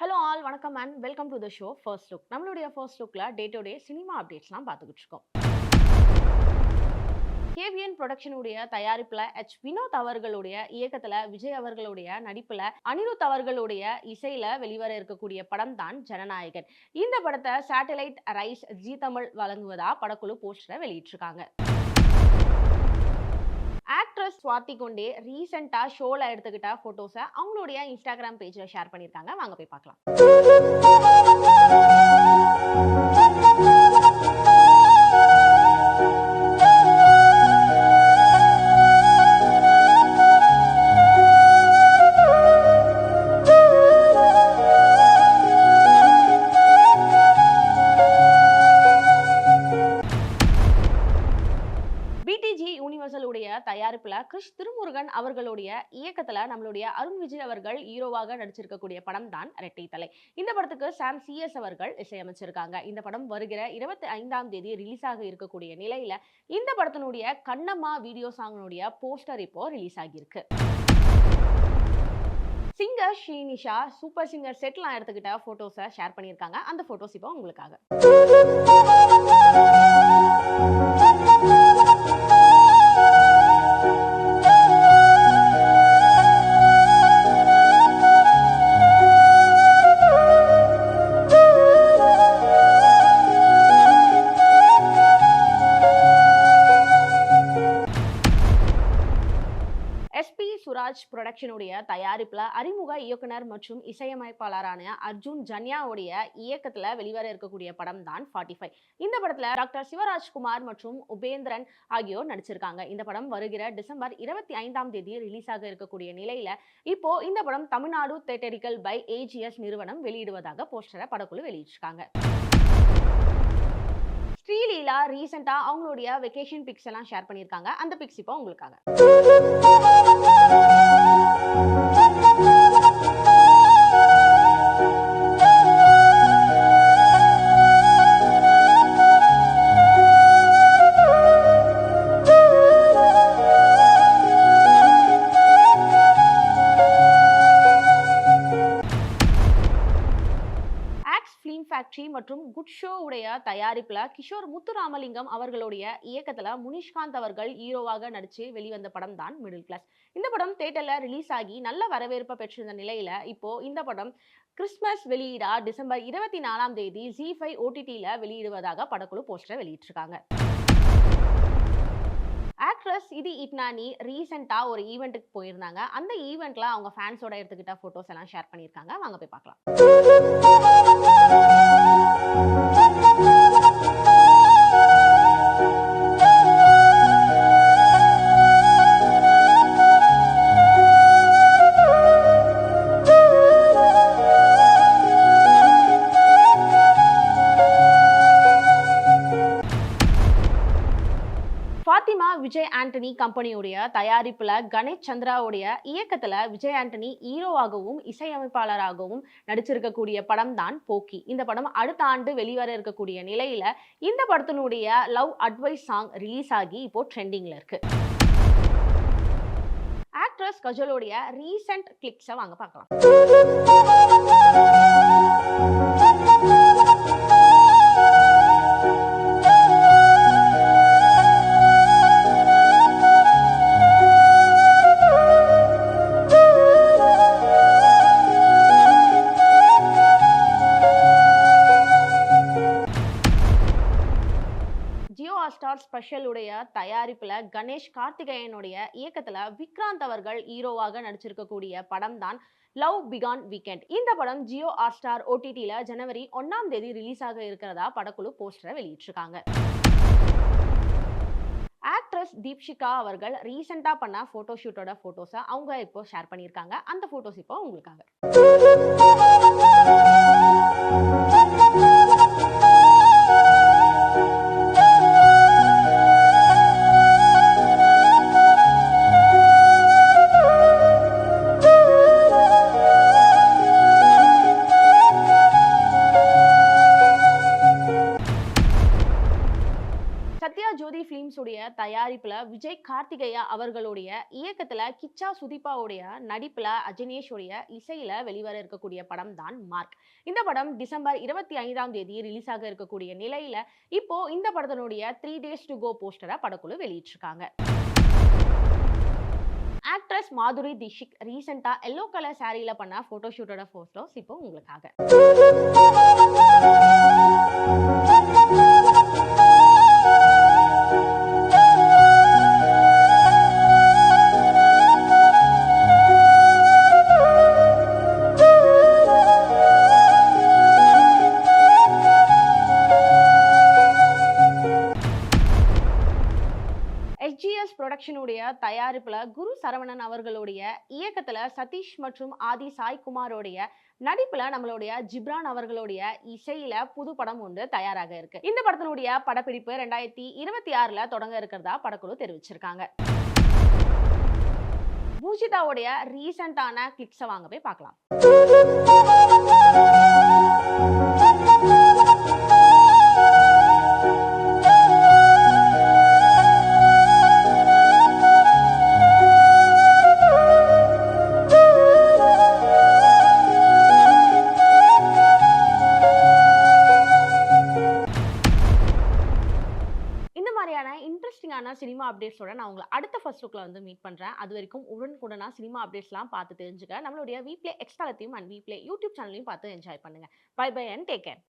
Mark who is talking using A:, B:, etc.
A: Hello all வணக்கம் and welcome to the show first look நம்மளுடைய first லுக்கில் day to day cinema அப்டேட்ஸ்லாம் பார்த்துக்கிட்டு இருக்கோம். கேவியன் ப்ரொடக்ஷனுடைய தயாரிப்புல எச் வினோத் அவர்களுடைய இயக்கத்துல விஜய் அவர்களுடைய நடிப்புல அனிருத் அவர்களுடைய இசையில வெளிவர இருக்கக்கூடிய படம் தான் ஜனநாயகன். இந்த படத்தை சேட்டலைட் ரைஸ் ஜி தமிழ் வழங்குவதா படக்குழு போஸ்டரை வெளியிட்டிருக்காங்க. ஆக்ட்ரஸ் சுவாதி கொண்டே ரீசெண்டாக ஷோவில் எடுத்துக்கிட்ட ஃபோட்டோஸை அவங்களுடைய இன்ஸ்டாகிராம் பேஜில் ஷேர் பண்ணியிருக்காங்க. வாங்க போய் பார்க்கலாம். தயாரிப்புல கிருஷ் திருமுருகன் அவர்களுடைய இயக்கத்துல நம்மளுடைய அருண் விஜய் அவர்கள் ஹீரோவாக நடிச்சிருக்கக்கூடிய படம் தான் ரெட்டை தலை. இந்த படத்துக்கு சாம் சிஎஸ் அவர்கள் இசையமைச்சிருக்காங்க. இந்த படம் வருகிற இருபத்தி ஐந்தாம் தேதி ரிலீஸ் ஆக இருக்கக்கூடிய நிலையில இந்த படத்தினுடைய கண்ணம்மா வீடியோ சாங்கினுடைய போஸ்டர் இப்போ ரிலீஸ் ஆகியிருக்கு. சிங்கர் ஸ்ரீனிஷா சூப்பர் சிங்கர் செட்லாம் எடுத்துக்கிட்ட ஃபோட்டோஸை ஷேர் பண்ணியிருக்காங்க. அந்த ஃபோட்டோஸ் இப்போ உங்களுக்காக. ராஜ் ப்ரொடக்ஷனுடைய தயாரிப்பில் அறிமுக இயக்குனர் மற்றும் இசையமைப்பாளரான அர்ஜுன் ஜன்யாவுடைய இயக்கத்தில் வெளிவர இருக்கக்கூடிய படம் தான் ஃபார்ட்டி ஃபைவ் இந்த படத்தில் டாக்டர் சிவராஜ்குமார் மற்றும் உபேந்திரன் ஆகியோர் நடிச்சிருக்காங்க. இந்த படம் வருகிற டிசம்பர் இருபத்தி ஐந்தாம் தேதி ரிலீஸ் ஆக இருக்கக்கூடிய நிலையில் இப்போ இந்த படம் தமிழ்நாடு தேட்டரிக்கல் பை ஏஜிஎஸ் நிறுவனம் வெளியிடுவதாக போஸ்டரை படக்குழு வெளியிட்டிருக்காங்க. ஸ்ரீலீலா ரீசெண்டாக அவங்களுடைய வெக்கேஷன் பிக்ஸ் எல்லாம் ஷேர் பண்ணியிருக்காங்க. அந்த பிக்ஸ் இப்போ உங்களுக்காக. Música ஃபேக்டரி மற்றும் குட் ஷோ உடைய தயாரிப்புல கிஷோர் முத்துராமலிங்கம் அவர்களுடைய இயக்கத்துல முனிஷ்காந்த் அவர்கள் ஹீரோவாக நடிச்சு வெளிவந்த படம் தான் மிடில் கிளாஸ் இந்த படம் தேட்டரில் ரிலீஸ் ஆகி நல்ல வரவேற்பை பெற்றிருந்த நிலையில இப்போ இந்த படம் கிறிஸ்மஸ் வெளியீடா டிசம்பர் இருபத்தி நாலாம் தேதி ஜி ஃபைவ் ஓடிடியில வெளியிடுவதாக படக்குழு போஸ்டர் வெளியிட்டிருக்காங்க. ஆக்ட்ரஸ் இது இட்னானி ரீசெண்டாக ஒரு ஈவெண்ட்டுக்கு போயிருந்தாங்க. அந்த ஈவெண்ட்ல அவங்க ஃபேன்ஸோட எடுத்துக்கிட்ட ஃபோட்டோஸ் எல்லாம் ஷேர் பண்ணியிருக்காங்க. வாங்க போய் பார்க்கலாம். ஆண்டனி கம்பெனியுடைய தயாரிப்பில் கணேஷ் சந்திராவுடைய இயக்கத்தில் விஜய் ஆண்டனி ஹீரோவாகவும் இசையமைப்பாளராகவும் நடிச்சிருக்கக்கூடிய படம் தான் போக்கி. இந்த படம் அடுத்த ஆண்டு வெளிவர இருக்கக்கூடிய நிலையில் இந்த படத்தினுடைய லவ் அட்வைஸ் சாங் ரிலீஸ் ஆகி இப்போ ட்ரெண்டிங்கில் இருக்கு. ஆக்ட்ரஸ் கஜலோடைய ரீசெண்ட் கிளிக்ஸை வாங்க பார்க்கலாம். ஸ்பெஷல் உடைய தயாரிப்பில் கணேஷ் கார்த்திகேயனுடைய இயக்கத்தில் விக்ராந்த் அவர்கள் ஹீரோவாக நடிச்சிருக்கக்கூடிய படம் தான் லவ் பிகான் வீக்கெண்ட் இந்த படம் ஜியோ ஆர் ஸ்டார் ஓடிடியில் ஜனவரி ஒன்றாம் தேதி ரிலீஸ் ஆக இருக்கிறதா படக்குழு போஸ்டரை வெளியிட்டிருக்காங்க. ஆக்ட்ரஸ் தீப்ஷிகா அவர்கள் ரீசெண்டாக பண்ண ஃபோட்டோ ஷூட்டோட ஃபோட்டோஸை அவங்க இப்போ ஷேர் பண்ணியிருக்காங்க. அந்த ஃபோட்டோஸ் இப்போ உங்களுக்காக. தயாரிப்புல விஜய் கார்த்திகேயா அவர்களுடைய இயக்கத்துல கிச்சா சுதீபாவுடைய நடிப்புல அஜினேஷுடைய இசையில வெளிவர இருக்கக்கூடிய படம் தான் மார்க். இந்த படம் டிசம்பர் இருபத்தி ஐந்தாம் தேதி ரிலீஸ் ஆக இருக்கக்கூடிய நிலையில இப்போ இந்த படத்தினுடைய த்ரீ டேஸ் டு கோ போஸ்டரை படக்குழு வெளியிட்டிருக்காங்க. ஆக்ட்ரஸ் மாதுரி தீஷிக் ரீசெண்டா எல்லோ கலர் சாரியில பண்ண போட்டோ ஷூட்டோட போட்டோஸ் இப்போ உங்களுக்காக. ப்ரொடக்ஷனுடைய தயாரிப்பில் குரு சரவணன் அவர்களுடைய இயக்கத்தில் சதீஷ் மற்றும் ஆதி சாய்குமாரோடைய நடிப்புல நம்மளுடைய ஜிப்ரான் அவர்களுடைய இசையில புது படம் ஒன்று தயாராக இருக்கு. இந்த படத்தினுடைய படப்பிடிப்பு ரெண்டாயிரத்தி இருபத்தி ஆறுல தொடங்க இருக்கிறதா படக்குழு தெரிவிச்சிருக்காங்க. பூஜிதாவுடைய ரீசெண்டான கிளிக்ஸை வாங்க போய் பார்க்கலாம். அப்டேட்ஸோட நான் உங்களை அடுத்த ஃபர்ஸ்ட் லுக்கில் வந்து மீட் பண்ணுறேன் அது வரைக்கும் உடனுக்குடனா சினிமா அப்டேட்ஸ்லாம் பார்த்து தெரிஞ்சுக்க. நம்மளுடைய வீப்ளே எக்ஸ்ட்ராலத்தையும் அண்ட் வீப்ளே யூடியூப் சேனலையும் பார்த்து என்ஜாய் பண்ணுங்க. Bye bye and take care